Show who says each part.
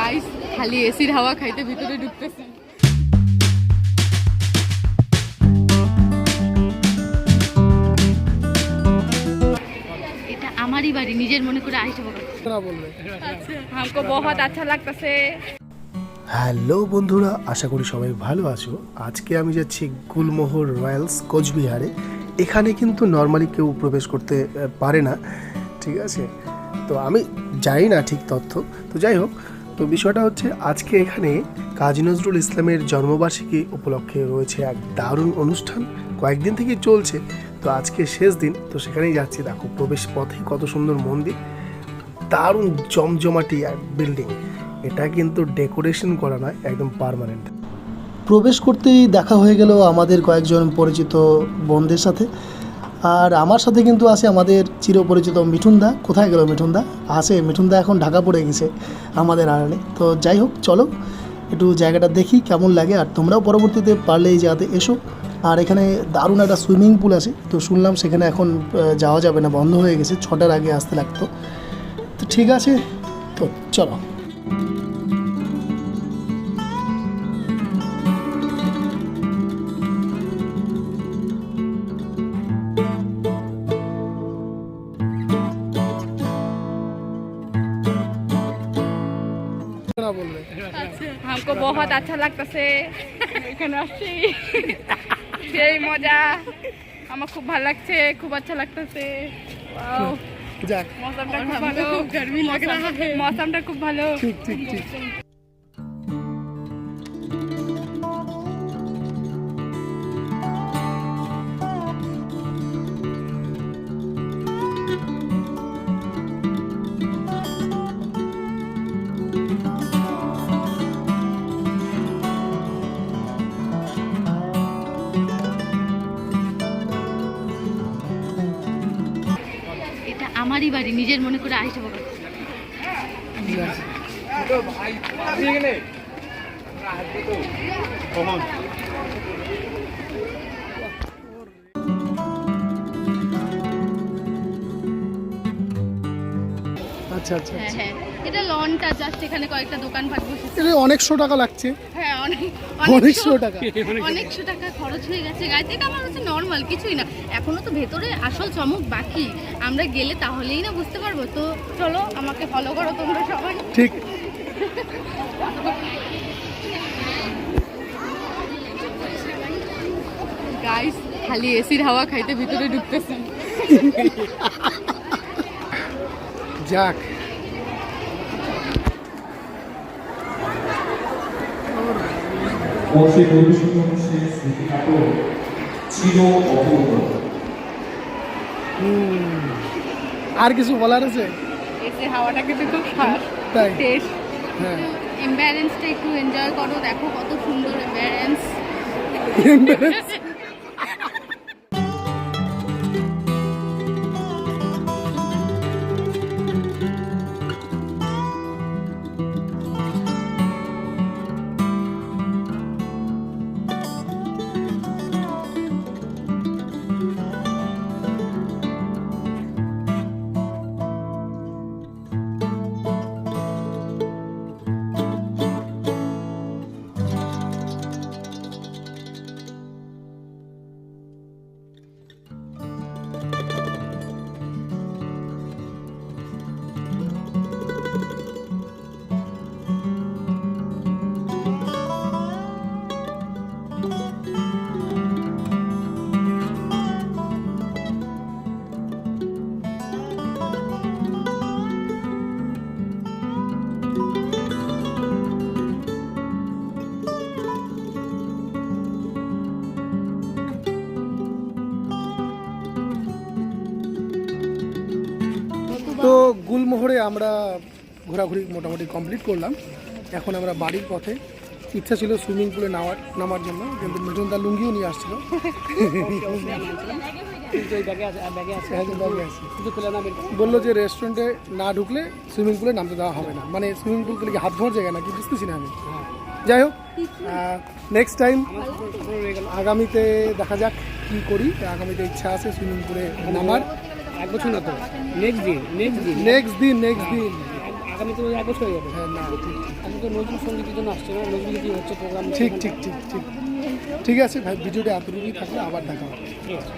Speaker 1: Guys খালি এসির হাওয়া খাইতে ভিতরে ঢুকতেছি। আমারই বাড়ি নিজের মনে করে আইসা
Speaker 2: বলবে
Speaker 1: হামকো বহুত আচ্ছা, আচ্ছা লাগতেছে।
Speaker 2: হ্যালো বন্ধুরা আশা করি সবাই ভালো আছো। আজকে আমি যাচ্ছি গুলমোহর রয়্যালস কোচবিহারে। এখানে কিন্তু নর্মালি কেউ প্রবেশ করতে পারে না। ঠিক আছে? তো আমি জানি না ঠিক তথ্য। তো যাই হোক তো বিষয়টা হচ্ছে আজকে এখানে কাজী নজরুল ইসলামের জন্মবার্ষিকী উপলক্ষে রয়েছে এক দারুণ অনুষ্ঠান। কয়েকদিন থেকেই চলছে, তো আজকে শেষ দিন, তো সেখানেই যাচ্ছি। দেখো, প্রবেশ পথে কত সুন্দর মন্দির। দারুণ জমজমাটি এক বিল্ডিং এটা কিন্তু ডেকোরেশন করা নয়, একদম পার্মানেন্ট প্রবেশ করতেই দেখা হয়ে গেল আমাদের কয়েকজন পরিচিত বন্ধুদের সাথে। আর আমার সাথে কিন্তু আছে আমাদের চিরপরিচিত মিঠুনদা। কোথায় গেল মিঠুনদা? আছে, মিঠুনদা এখন ঢাকা পড়ে গেছে আমাদের আড়ালে। তো যাই হোক, চলো একটু জায়গাটা দেখি কেমন লাগে আর তোমরাও পরবর্তীতে পারলে এই জায়গাতে এসো। আর এখানে দারুণ একটা সুইমিং পুল আছে। তো শুনলাম সেখানে এখন যাওয়া যাবে না, বন্ধ হয়ে গেছে, ছটার আগে আসতে লাগতো। তো ঠিক আছে, তো চলো।
Speaker 1: हमको बहुत अच्छा लगता से এখানে আসছি সেই মজা আমার খুব ভালো লাগছে খুব আচ্ছা লাগতেছে ওয়াও
Speaker 2: যাক
Speaker 1: মৌসমটা খুব ভালো গরমি লাগ रहा है মৌসমটা খুব ভালো
Speaker 2: ঠিক ঠিক ঠিক
Speaker 1: আমারই বাড়ি নিজের মনে করে আইসা বাবা
Speaker 2: আচ্ছা আচ্ছা
Speaker 1: হ্যাঁ হ্যাঁ। এটা লনটা জাস্ট এখানে কয়েকটা দোকানপাট বসেছে
Speaker 2: এটা অনেকশো টাকা লাগছে।
Speaker 1: হ্যাঁ অনেক
Speaker 2: অনেকশো টাকা।
Speaker 1: অনেকশো টাকা খরচ হয়ে গেছে। এটা আমার নর্মাল কিছুই না। এখনও তো ভেতরে আসল চমক বাকি। আমরা গেলে তাহলেই না বুঝতে পারব। তো চলো আমাকে ফলো করো তোমরা সবাই।
Speaker 2: ঠিক।
Speaker 1: গাইস খালি এসির হাওয়া খাইতে ভিতরে ঢুকতেছি।
Speaker 2: যাক।
Speaker 3: অবশ্যই পরিবেশন করছে স্মৃতি নাটক চির অপূর্ব।
Speaker 2: আর কিছু বলার আছে?
Speaker 1: এসির হাওয়াটা কিন্তু খুব খাস।
Speaker 2: তাই?
Speaker 1: টেস্ট।
Speaker 2: হ্যাঁ।
Speaker 1: এম্বারেন্সটা একটু এনজয় করো। দেখো কত সুন্দর এম্বারেন্স
Speaker 2: তো গুলমোহরে আমরা ঘোরাঘুরি মোটামুটি কমপ্লিট করলাম। এখন আমরা বাড়ির পথে ইচ্ছা ছিল সুইমিং পুলে নামার নামার জন্য কিন্তু মিঠুন তার লুঙ্গিও নিয়ে আসছিল। হ্যাঁ। বলল যে রেস্টুরেন্টে না ঢুকলে সুইমিং পুলে নামতে দেওয়া হবে না। মানে সুইমিং পুল কি হাত ধোয়ার জায়গা নাকি? বুঝতেছি না আমি। যাই হোক নেক্সট টাইম আগামীতে দেখা যাক কি করি। আগামীতে ইচ্ছা আছে সুইমিং পুলে নামার।
Speaker 4: এক বছর না তো? নেক্সট দিন নেক্সট দিন।
Speaker 2: নেক্সট দিন নেক্সট দিন।
Speaker 4: আগামী তো এক বছর হয়ে যাবে।
Speaker 3: হ্যাঁ না।
Speaker 4: আমি তো নজরুল সঙ্গীতের জন্য আসছে না নজরুল গীতি হচ্ছে প্রোগ্রাম
Speaker 3: ঠিক ঠিক ঠিক ঠিক। ঠিক আছে ভাই ভিডিওটা এতটুকুই থাকলে আবার দেখা হবে।
Speaker 4: ঠিক আছে